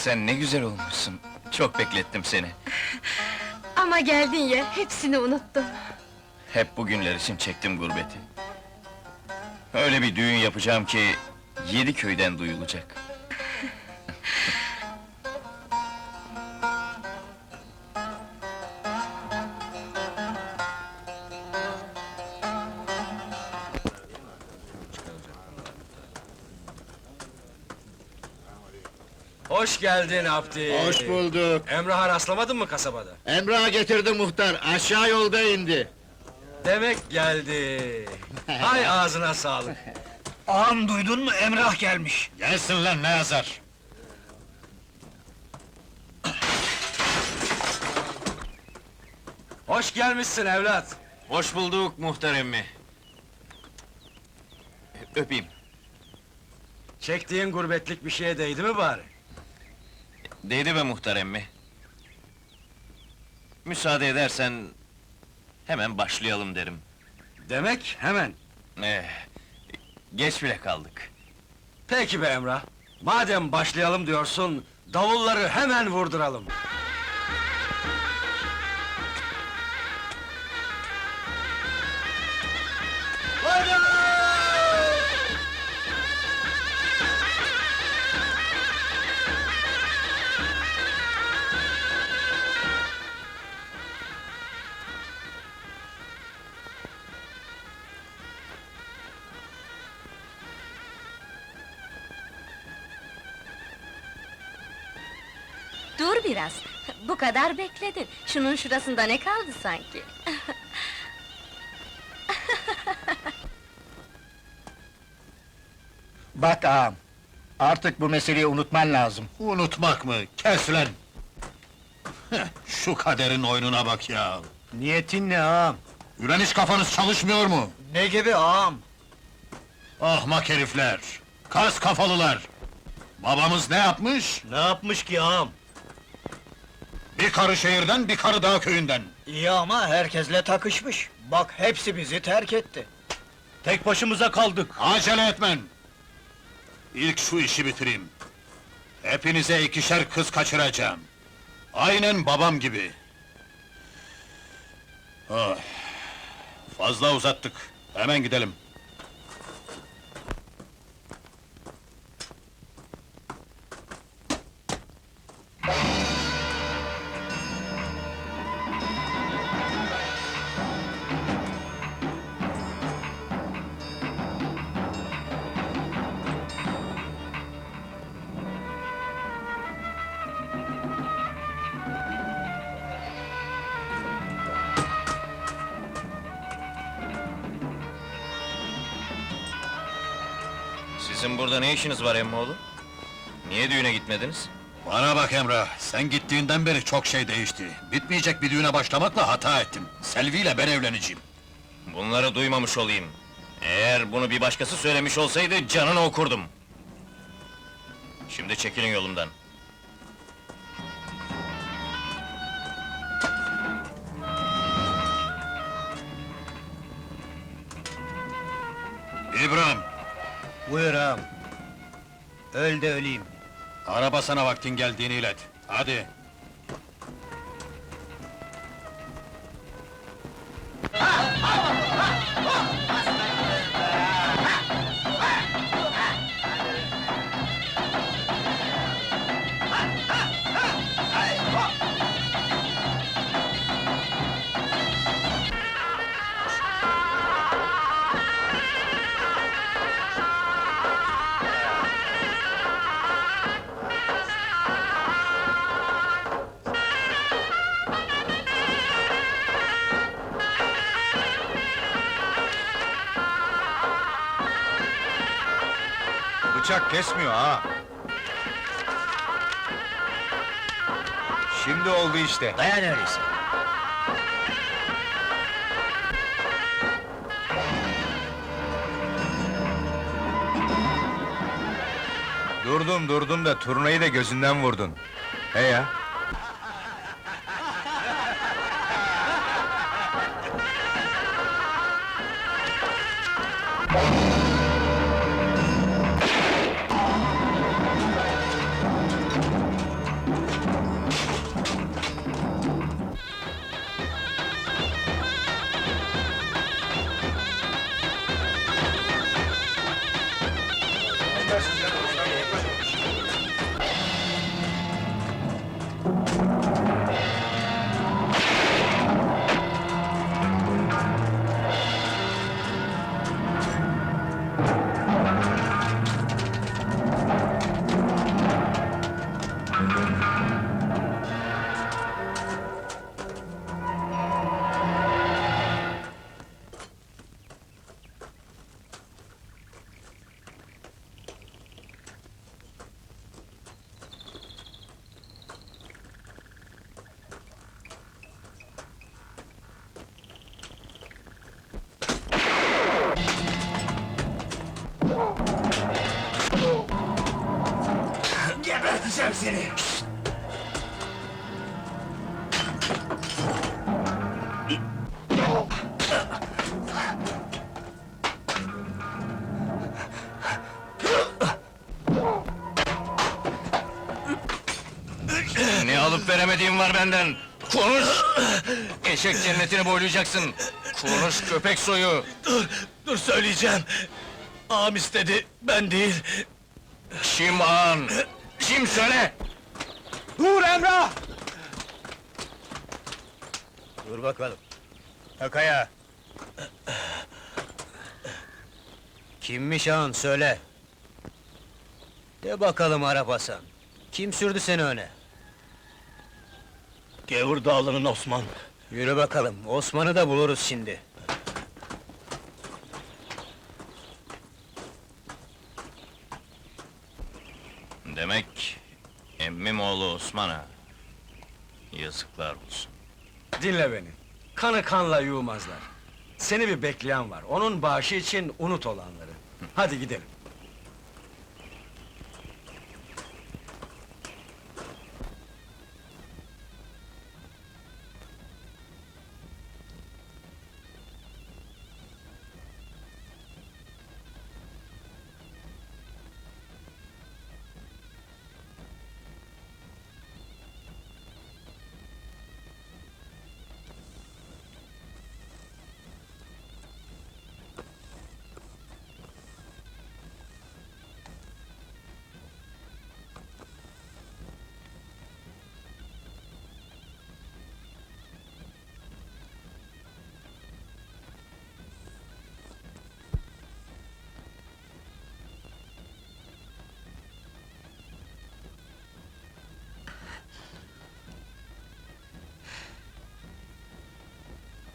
Sen ne güzel olmuşsun. Çok beklettim seni. Ama geldin ya, hepsini unuttum. Hep bugünler için çektim gurbeti. Öyle bir düğün yapacağım ki... ...yedi köyden duyulacak. Hoş geldin Abdi. Hoş bulduk. Emrah'a rastlamadın mı kasabada? Emrah getirdi muhtar, aşağı yolda indi. Demek geldi. Hay ağzına sağlık. Ağam duydun mu Emrah gelmiş. Gelsin lan ne yazar? Hoş gelmişsin evlat. Hoş bulduk muhtar emmi. Öpeyim. Çektiğin gurbetlik bir şeye değdi mi bari? Değdi be muhtar emmi. Müsaade edersen... ...hemen başlayalım derim. Demek hemen. Eh, geç bile kaldık. Peki be Emrah. Madem başlayalım diyorsun, davulları hemen vurduralım. Dur biraz, bu kadar bekledin. Şunun şurasında ne kaldı sanki? Bak ağam, artık bu meseleyi unutman lazım. Unutmak mı? Kes lan! Heh, Şu kaderin oyununa bak ya! Niyetin ne ağam? Ulan hiç kafanız çalışmıyor mu? Ne gibi ağam? Ahmak herifler! Kas kafalılar! Babamız ne yapmış? Ne yapmış ki ağam? Bir karı şehirden, bir karı dağ köyünden! İyi ama herkesle takışmış. Bak hepsi bizi terk etti. Tek başımıza kaldık. Acele etmen! İlk şu işi bitireyim. Hepinize ikişer kız kaçıracağım. Aynen babam gibi. Ah, fazla uzattık. Hemen gidelim. Sizin burada ne işiniz var emmoğlu? Niye düğüne gitmediniz? Bana bak Emrah, sen gittiğinden beri çok şey değişti. Bitmeyecek bir düğüne başlamakla hata ettim. Selvi ile ben evleneceğim. Bunları duymamış olayım. Eğer bunu bir başkası söylemiş olsaydı canını okurdum. Şimdi çekilin yolumdan. İbrahim, Buyur ağam. Öl de öleyim. araba sana vaktin geldiğini ilet. Hadi. Bıçak kesmiyor ha. Şimdi oldu işte. Dayan öyleyse. Durdum durdum da turnayı da gözünden vurdun. He ya. Veremediğin var benden! Konuş! Eşek cennetini boylayacaksın! Konuş köpek soyu! Dur söyleyeceğim. Ağam istedi, ben değil. Kim ağan? Kim söyle! Dur Emrah! Dur bakalım. Takaya. Kimmiş ağın söyle. De bakalım Arap Hasan. Kim sürdü seni öne? Gevur Dağlı'nın Osman. Yürü bakalım, Osman'ı da buluruz şimdi. Demek emmim oğlu Osman'a. Yazıklar olsun. Dinle beni. Kanı kanla yuğmazlar. Seni bir bekleyen var. Onun bağışı için unut olanları. Hadi gidelim.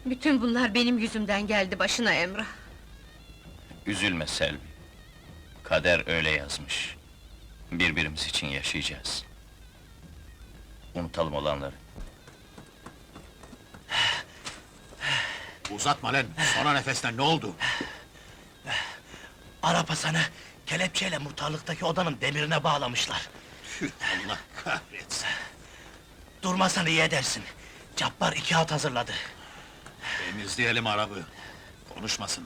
Bütün bunlar benim yüzümden geldi başına Emrah. Üzülme Selvi. Kader öyle yazmış. Birbirimiz için yaşayacağız. Unutalım olanları. Uzatma lan, sona nefesten ne oldu? Arap Hasan'ı kelepçeyle muhtarlıktaki odanın demirine bağlamışlar. Tüh, Allah kahretsin! Durmasan iyi edersin. Cabbar iki at hazırladı. Temizleyelim arabı. Konuşmasın.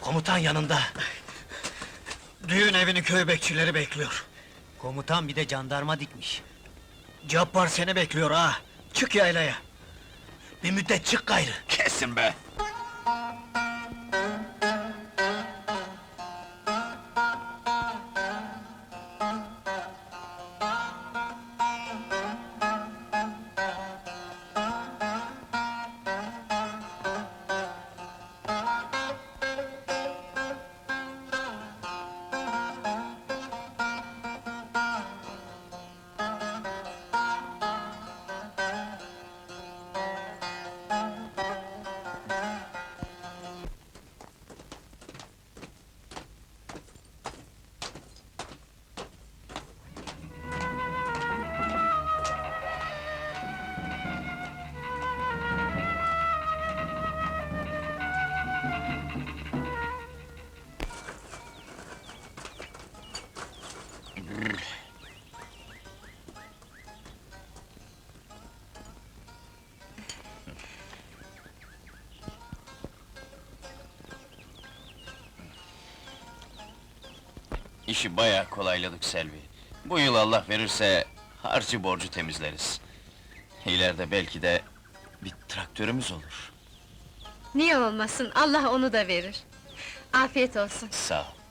Komutan yanında. Düğün evini köy bekçileri bekliyor. Komutan bir de jandarma dikmiş. Cabbar seni bekliyor ha. Çık yaylaya. Bir müddet çık gayrı. Kesin be! İşi bayağı kolayladık Selvi. Bu yıl Allah verirse harcı borcu temizleriz. İleride belki de bir traktörümüz olur. Niye olmasın, Allah onu da verir. Afiyet olsun. Sağ ol.